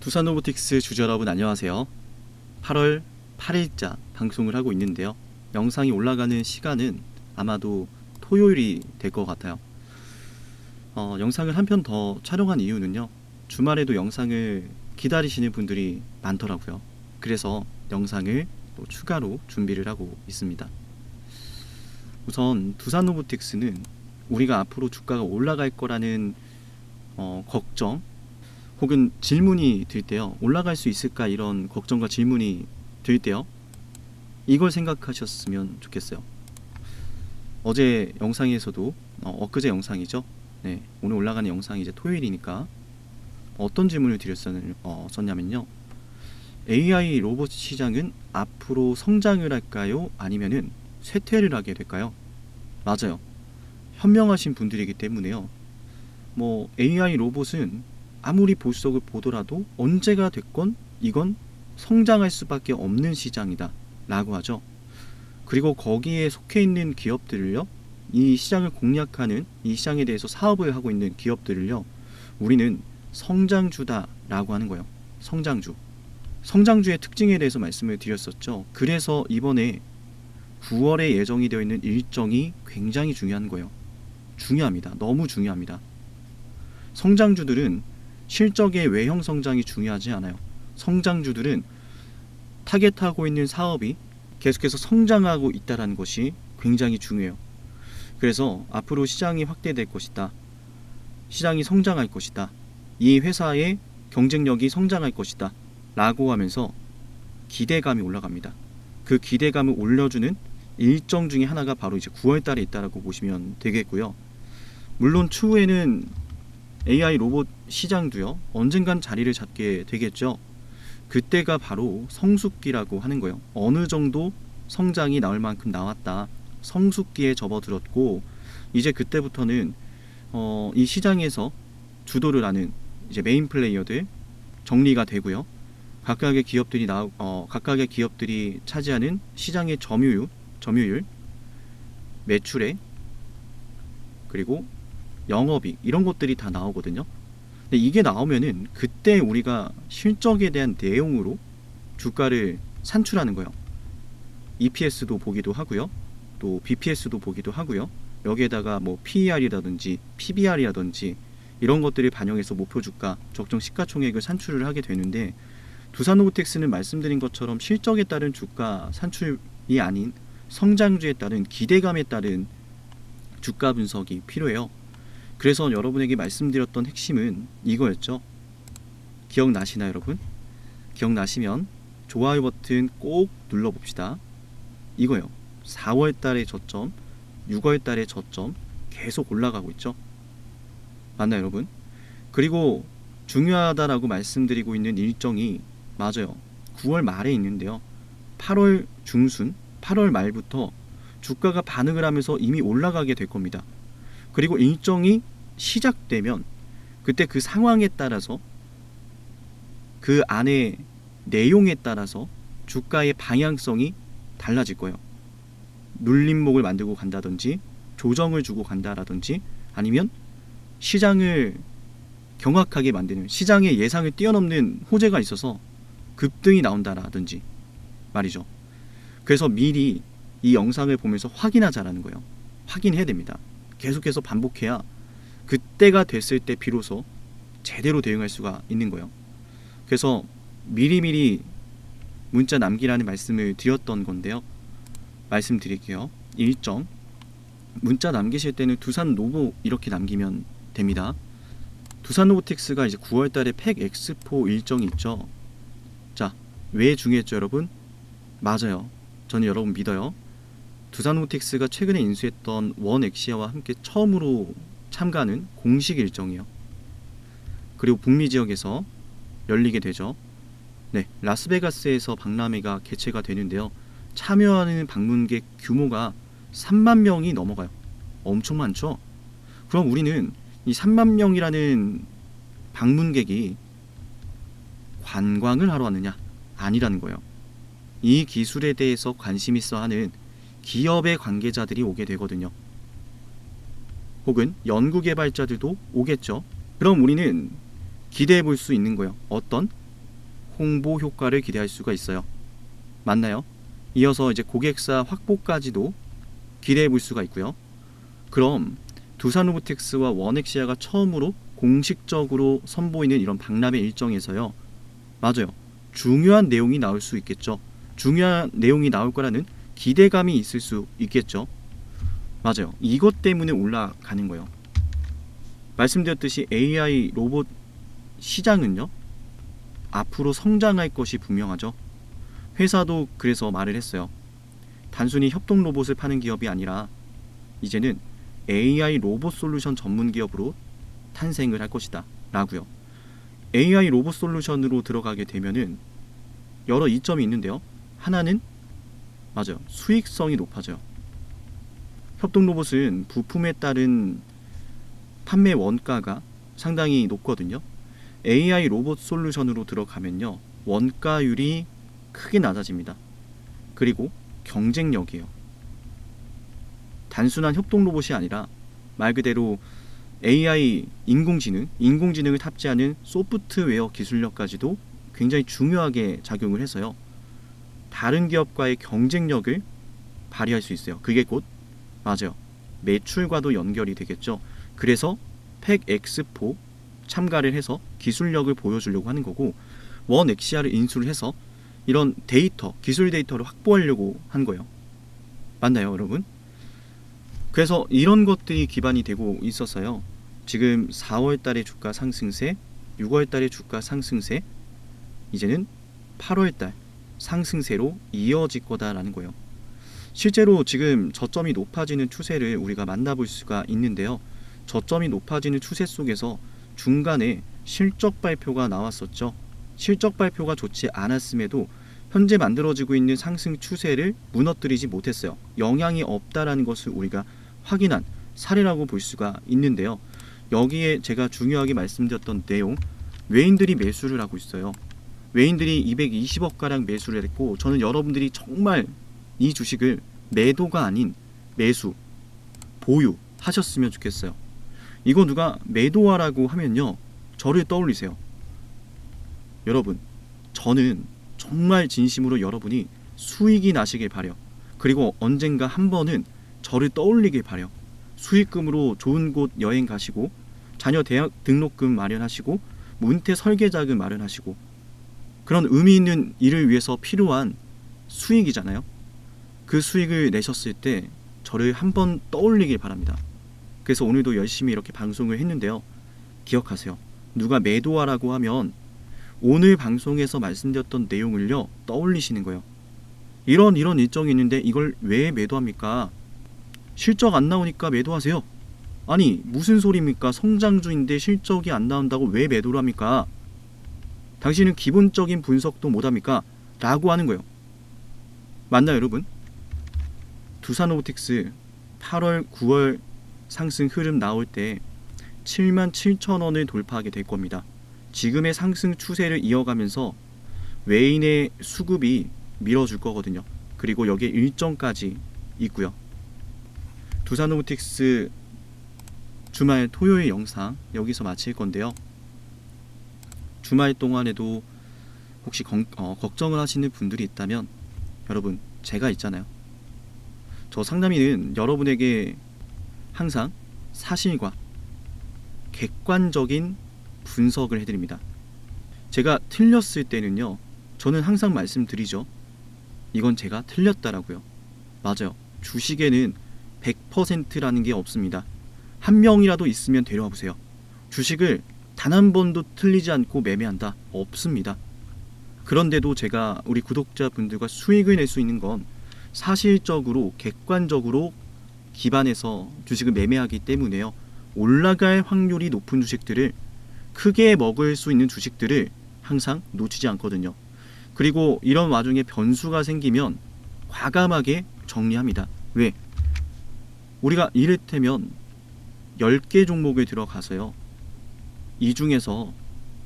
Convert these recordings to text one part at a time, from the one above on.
두산 로보틱스 주주 여러분 안녕하세요. 8월 8일자 방송을 하고 있는데요. 영상이 올라가는 시간은 아마도 토요일이 될 것 같아요. 어, 영상을 한 편 더 촬영한 이유는요. 주말에도 영상을 기다리시는 분들이 많더라고요. 그래서 영상을 또 추가로 준비를 하고 있습니다. 우선 두산 로보틱스는 우리가 앞으로 주가가 올라갈 거라는 어, 걱정 혹은 질문이 들 때요. 올라갈 수 있을까 이런 걱정과 질문이 들 때요. 이걸 생각하셨으면 좋겠어요. 어제 영상에서도 어, 엊그제 영상이죠. 네, 오늘 올라가는 영상이 이제 토요일이니까 어떤 질문을 드렸었냐면요. 어. AI 로봇 시장은 앞으로 성장을 할까요? 아니면은 쇠퇴를 하게 될까요? 맞아요. 현명하신 분들이기 때문에요. 뭐 AI 로봇은 아무리 보석을 보더라도 언제가 됐건 이건 성장할 수밖에 없는 시장이다 라고 하죠. 그리고 거기에 속해 있는 기업들을요, 이 시장을 공략하는 이 시장에 대해서 사업을 하고 있는 기업들을요, 우리는 성장주다 라고 하는 거예요. 성장주. 성장주의 특징에 대해서 말씀을 드렸었죠. 그래서 이번에 9월에 예정이 되어 있는 일정이 굉장히 중요한 거예요. 중요합니다. 너무 중요합니다. 성장주들은 실적의 외형 성장이 중요하지 않아요. 성장주들은 타겟하고 있는 사업이 계속해서 성장하고 있다는 것이 굉장히 중요해요. 그래서 앞으로 시장이 확대될 것이다. 시장이 성장할 것이다. 이 회사의 경쟁력이 성장할 것이다. 라고 하면서 기대감이 올라갑니다. 그 기대감을 올려주는 일정 중에 하나가 바로 이제 9월 달에 있다라고 보시면 되겠고요. 물론 추후에는 AI 로봇 시장도요. 언젠간 자리를 잡게 되겠죠. 그때가 바로 성숙기라고 하는 거예요. 어느 정도 성장이 나올 만큼 나왔다. 성숙기에 접어들었고 이제 그때부터는 어, 이 시장에서 주도를 하는 이제 메인 플레이어들 정리가 되고요. 각각의 기업들이 나 어, 각각의 기업들이 차지하는 시장의 점유율, 점유율, 매출액 그리고 영업이익 이런 것들이 다 나오거든요. 근데 이게 나오면은 그때 우리가 실적에 대한 내용으로 주가를 산출하는 거예요. EPS도 보기도 하고요. 또 BPS도 보기도 하고요. 여기에다가 뭐 PER이라든지 PBR이라든지 이런 것들을 반영해서 목표 주가, 적정 시가총액을 산출을 하게 되는데 두산로보텍스는 말씀드린 것처럼 실적에 따른 주가 산출이 아닌 성장주에 따른 기대감에 따른 주가 분석이 필요해요. 그래서 여러분에게 말씀드렸던 핵심은 이거였죠. 기억나시나요, 여러분? 기억나시면 좋아요 버튼 꼭 눌러봅시다. 이거요. 4월 달의 저점, 6월 달의 저점 계속 올라가고 있죠. 맞나요, 여러분? 그리고 중요하다라고 말씀드리고 있는 일정이 맞아요. 9월 말에 있는데요. 8월 중순, 8월 말부터 주가가 반응을 하면서 이미 올라가게 될 겁니다. 그리고 일정이 시작되면 그때 그 상황에 따라서 그 안에 내용에 따라서 주가의 방향성이 달라질 거예요. 눌림목을 만들고 간다든지 조정을 주고 간다라든지 아니면 시장을 경악하게 만드는 시장의 예상을 뛰어넘는 호재가 있어서 급등이 나온다라든지 말이죠. 그래서 미리 이 영상을 보면서 확인하자라는 거예요. 확인해야 됩니다. 계속해서 반복해야 그때가 됐을 때 비로소 제대로 대응할 수가 있는 거예요. 그래서 미리미리 문자 남기라는 말씀을 드렸던 건데요. 말씀드릴게요. 일정 문자 남기실 때는 두산 노보 이렇게 남기면 됩니다. 두산 로보틱스가 이제 9월 달에 팩 엑스포 일정이 있죠. 자, 왜 중요했죠, 여러분? 맞아요. 저는 여러분 믿어요. 두산 로보틱스가 최근에 인수했던 원 엑시아와 함께 처음으로 참가하는 공식 일정이에요. 그리고 북미 지역에서 열리게 되죠. 네, 라스베가스에서 박람회가 개최가 되는데요. 참여하는 방문객 규모가 3만 명이 넘어가요. 엄청 많죠? 그럼 우리는 이 3만 명이라는 방문객이 관광을 하러 왔느냐? 아니라는 거예요. 이 기술에 대해서 관심 있어 하는 기업의 관계자들이 오게 되거든요. 혹은 연구 개발자들도 오겠죠. 그럼 우리는 기대해 볼 수 있는 거예요. 어떤 홍보 효과를 기대할 수가 있어요. 맞나요? 이어서 이제 고객사 확보까지도 기대해 볼 수가 있고요. 그럼 두산로보틱스와 원엑시아가 처음으로 공식적으로 선보이는 이런 박람회 일정에서요. 맞아요. 중요한 내용이 나올 수 있겠죠. 중요한 내용이 나올 거라는 기대감이 있을 수 있겠죠. 맞아요. 이것 때문에 올라가는 거예요. 말씀드렸듯이 AI 로봇 시장은요. 앞으로 성장할 것이 분명하죠. 회사도 그래서 말을 했어요. 단순히 협동 로봇을 파는 기업이 아니라 이제는 AI 로봇 솔루션 전문 기업으로 탄생을 할 것이다. 라고요. AI 로봇 솔루션으로 들어가게 되면은 여러 이점이 있는데요. 하나는 맞아요. 수익성이 높아져요. 협동 로봇은 부품에 따른 판매 원가가 상당히 높거든요. AI 로봇 솔루션으로 들어가면요. 원가율이 크게 낮아집니다. 그리고 경쟁력이에요. 단순한 협동 로봇이 아니라 말 그대로 AI 인공지능, 인공지능을 탑재하는 소프트웨어 기술력까지도 굉장히 중요하게 작용을 해서요. 다른 기업과의 경쟁력을 발휘할 수 있어요. 그게 곧 맞아요. 매출과도 연결이 되겠죠. 그래서 팩 엑스포 참가를 해서 기술력을 보여주려고 하는 거고 원 엑시아를 인수를 해서 이런 데이터, 기술 데이터를 확보하려고 한 거예요. 맞나요, 여러분? 그래서 이런 것들이 기반이 되고 있었어요. 지금 4월 달의 주가 상승세, 6월 달의 주가 상승세, 이제는 8월 달 상승세로 이어질 거다라는 거예요. 실제로 지금 저점이 높아지는 추세를 우리가 만나볼 수가 있는데요. 저점이 높아지는 추세 속에서 중간에 실적 발표가 나왔었죠. 실적 발표가 좋지 않았음에도 현재 만들어지고 있는 상승 추세를 무너뜨리지 못했어요. 영향이 없다라는 것을 우리가 확인한 사례라고 볼 수가 있는데요. 여기에 제가 중요하게 말씀드렸던 내용, 외인들이 매수를 하고 있어요. 외인들이 220억 가량 매수를 했고 저는 여러분들이 정말 이 주식을 매도가 아닌 매수, 보유 하셨으면 좋겠어요. 이거 누가 매도하라고 하면요. 저를 떠올리세요. 여러분, 저는 정말 진심으로 여러분이 수익이 나시길 바래요. 그리고 언젠가 한 번은 저를 떠올리길 바래요. 수익금으로 좋은 곳 여행 가시고 자녀 대학 등록금 마련하시고 문태 설계 자금 마련하시고 그런 의미 있는 일을 위해서 필요한 수익이잖아요. 그 수익을 내셨을 때 저를 한번 떠올리길 바랍니다. 그래서 오늘도 열심히 이렇게 방송을 했는데요. 기억하세요. 누가 매도하라고 하면 오늘 방송에서 말씀드렸던 내용을요 떠올리시는 거예요. 이런 이런 일정이 있는데 이걸 왜 매도합니까? 실적 안 나오니까 매도하세요. 아니 무슨 소리입니까? 성장주인데 실적이 안 나온다고 왜 매도를 합니까? 당신은 기본적인 분석도 못합니까? 라고 하는 거예요. 맞나요 여러분? 두산오브틱스 8월 9월 상승 흐름 나올 때 7만 7천 원을 돌파하게 될 겁니다. 지금의 상승 추세를 이어가면서 외인의 수급이 밀어줄 거거든요. 그리고 여기에 일정까지 있고요. 두산오브틱스 주말 토요일 영상 여기서 마칠 건데요. 주말 동안에도 혹시 건, 어, 걱정을 하시는 분들이 있다면 여러분 제가 있잖아요. 저 상담이는 여러분에게 항상 사실과 객관적인 분석을 해드립니다. 제가 틀렸을 때는요, 저는 항상 말씀드리죠. 이건 제가 틀렸다라고요. 맞아요. 주식에는 100%라는 게 없습니다. 한 명이라도 있으면 데려와 보세요. 주식을 단 한 번도 틀리지 않고 매매한다. 없습니다. 그런데도 제가 우리 구독자분들과 수익을 낼 수 있는 건 사실적으로 객관적으로 기반해서 주식을 매매하기 때문에요. 올라갈 확률이 높은 주식들을 크게 먹을 수 있는 주식들을 항상 놓치지 않거든요. 그리고 이런 와중에 변수가 생기면 과감하게 정리합니다. 왜? 우리가 이를테면 10개 종목에 들어가서요. 이 중에서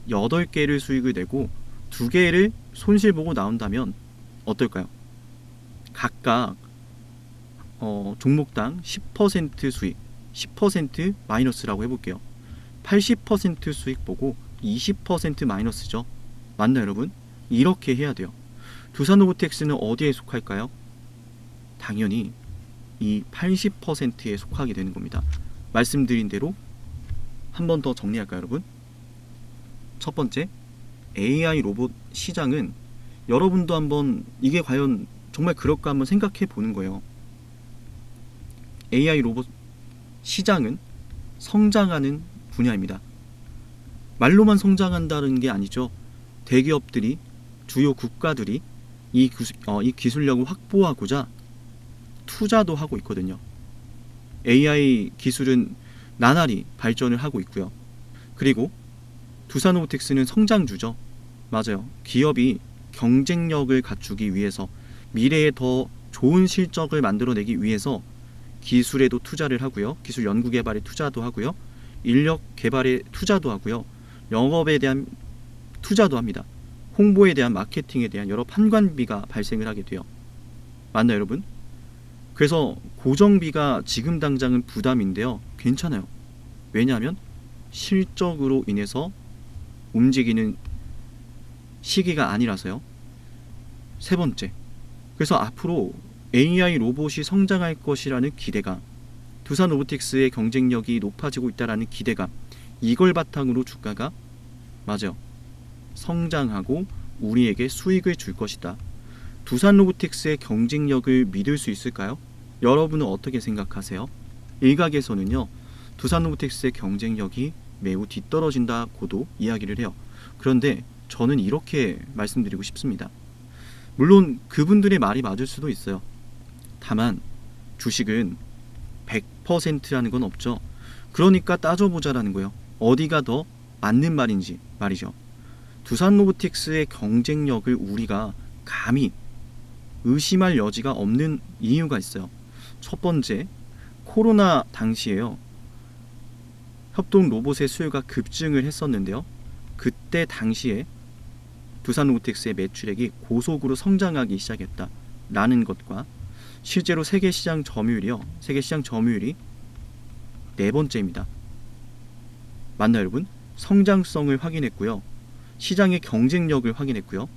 8개를 수익을 내고 2개를 손실 보고 나온다면 어떨까요? 각각 어, 종목당 10% 수익, 10% 마이너스라고 해볼게요. 80% 수익 보고 20% 마이너스죠. 맞나 여러분? 이렇게 해야 돼요. 두산로보텍스는 어디에 속할까요? 당연히 이 80%에 속하게 되는 겁니다. 말씀드린 대로 한 번 더 정리할까요, 여러분? 첫 번째, AI 로봇 시장은 여러분도 한번 이게 과연 정말 그럴까 한번 생각해 보는 거예요. AI 로봇 시장은 성장하는 분야입니다. 말로만 성장한다는 게 아니죠. 대기업들이 주요 국가들이 이, 기술, 어, 이 기술력을 확보하고자 투자도 하고 있거든요. AI 기술은 나날이 발전을 하고 있고요. 그리고 두산로보텍스는 성장주죠. 맞아요. 기업이 경쟁력을 갖추기 위해서 미래에 더 좋은 실적을 만들어내기 위해서 기술에도 투자를 하고요. 기술 연구 개발에 투자도 하고요. 인력 개발에 투자도 하고요. 영업에 대한 투자도 합니다. 홍보에 대한 마케팅에 대한 여러 판관비가 발생을 하게 돼요. 맞나요, 여러분? 그래서 고정비가 지금 당장은 부담인데요. 괜찮아요. 왜냐하면 실적으로 인해서 움직이는 시기가 아니라서요. 세 번째. 그래서 앞으로 AI 로봇이 성장할 것이라는 기대감, 두산 로보틱스의 경쟁력이 높아지고 있다라는 기대감, 이걸 바탕으로 주가가 맞아요. 성장하고 우리에게 수익을 줄 것이다. 두산 로보틱스의 경쟁력을 믿을 수 있을까요? 여러분은 어떻게 생각하세요? 일각에서는요, 두산 로보틱스의 경쟁력이 매우 뒤떨어진다고도 이야기를 해요. 그런데 저는 이렇게 말씀드리고 싶습니다. 물론 그분들의 말이 맞을 수도 있어요. 다만 주식은 100%라는 건 없죠. 그러니까 따져보자라는 거예요. 어디가 더 맞는 말인지 말이죠. 두산 로보틱스의 경쟁력을 우리가 감히 의심할 여지가 없는 이유가 있어요. 첫 번째, 코로나 당시에요. 협동 로봇의 수요가 급증을 했었는데요. 그때 당시에 두산 로보틱스의 매출액이 고속으로 성장하기 시작했다라는 것과 실제로 세계 시장 점유율이요. 세계 시장 점유율이 네 번째입니다. 맞나요, 여러분? 성장성을 확인했고요. 시장의 경쟁력을 확인했고요.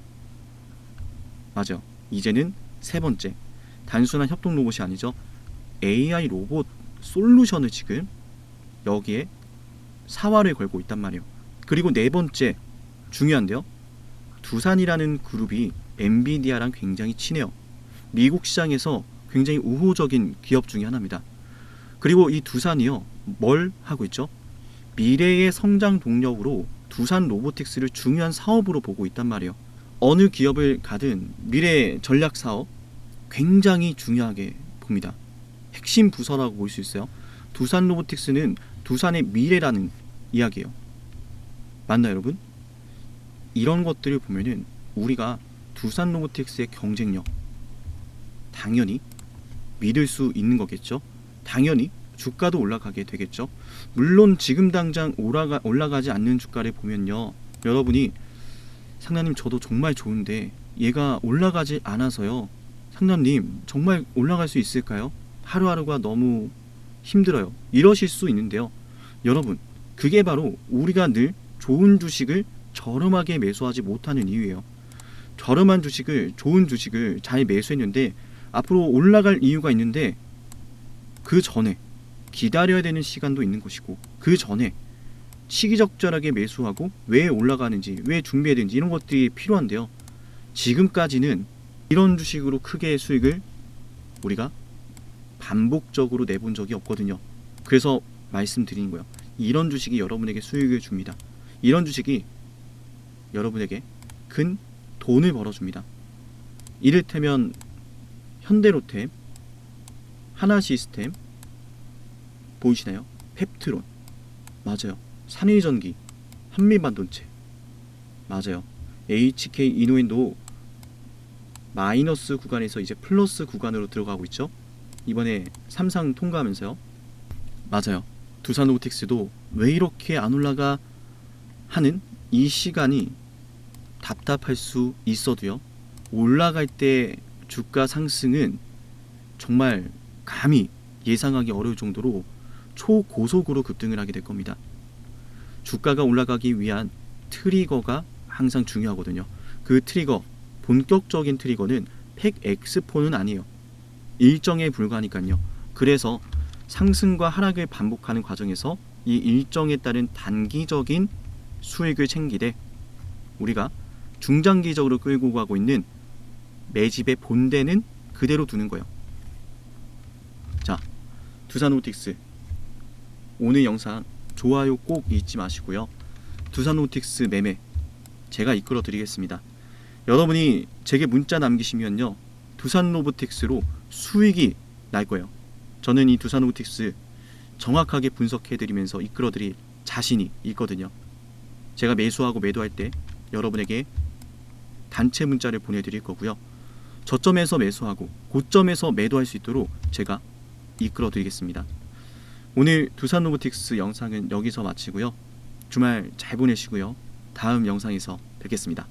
맞아요. 이제는 세 번째. 단순한 협동 로봇이 아니죠. AI 로봇 솔루션을 지금 여기에 사활을 걸고 있단 말이에요. 그리고 네 번째 중요한데요. 두산이라는 그룹이 엔비디아랑 굉장히 친해요. 미국 시장에서 굉장히 우호적인 기업 중에 하나입니다. 그리고 이 두산이요. 뭘 하고 있죠? 미래의 성장 동력으로 두산 로보틱스를 중요한 사업으로 보고 있단 말이에요. 어느 기업을 가든 미래 전략 사업 굉장히 중요하게 봅니다. 핵심 부서라고 볼 수 있어요. 두산 로보틱스는 두산의 미래라는 이야기예요. 맞나요, 여러분? 이런 것들을 보면은 우리가 두산 로보틱스의 경쟁력 당연히 믿을 수 있는 거겠죠. 당연히 주가도 올라가게 되겠죠. 물론 지금 당장 올라가, 올라가지 않는 주가를 보면요. 여러분이 상남님 저도 정말 좋은데 얘가 올라가지 않아서요. 상남님 정말 올라갈 수 있을까요? 하루하루가 너무 힘들어요. 이러실 수 있는데요. 여러분 그게 바로 우리가 늘 좋은 주식을 저렴하게 매수하지 못하는 이유예요. 저렴한 주식을 좋은 주식을 잘 매수했는데 앞으로 올라갈 이유가 있는데 그 전에 기다려야 되는 시간도 있는 것이고 그 전에 시기적절하게 매수하고 왜 올라가는지 왜 준비해야 되는지 이런 것들이 필요한데요. 지금까지는 이런 주식으로 크게 수익을 우리가 반복적으로 내본 적이 없거든요. 그래서 말씀드리는 거예요. 이런 주식이 여러분에게 수익을 줍니다. 이런 주식이 여러분에게 큰 돈을 벌어줍니다. 이를테면 현대로템, 하나시스템 보이시나요? 펩트론 맞아요. 산일전기, 한미반도체 맞아요. HK 이노인도 마이너스 구간에서 이제 플러스 구간으로 들어가고 있죠. 이번에 삼상 통과하면서요. 맞아요. 두산 오틱스도 왜 이렇게 안 올라가 하는 이 시간이 답답할 수 있어도요. 올라갈 때 주가 상승은 정말 감히 예상하기 어려울 정도로 초고속으로 급등을 하게 될 겁니다. 주가가 올라가기 위한 트리거가 항상 중요하거든요. 그 트리거 본격적인 트리거는 팩 엑스포는 아니에요. 일정에 불과하니까요. 그래서 상승과 하락을 반복하는 과정에서 이 일정에 따른 단기적인 수익을 챙기되 우리가 중장기적으로 끌고 가고 있는 매집의 본대는 그대로 두는 거예요. 자, 두산오틱스 오늘 영상 좋아요 꼭 잊지 마시고요. 두산오틱스 매매 제가 이끌어 드리겠습니다. 여러분이 제게 문자 남기시면요. 두산로보틱스로 수익이 날 거예요. 저는 이 두산로보틱스 정확하게 분석해 드리면서 이끌어 드릴 자신이 있거든요. 제가 매수하고 매도할 때 여러분에게 단체 문자를 보내 드릴 거고요. 저점에서 매수하고 고점에서 매도할 수 있도록 제가 이끌어 드리겠습니다. 오늘 두산 로보틱스 영상은 여기서 마치고요. 주말 잘 보내시고요. 다음 영상에서 뵙겠습니다.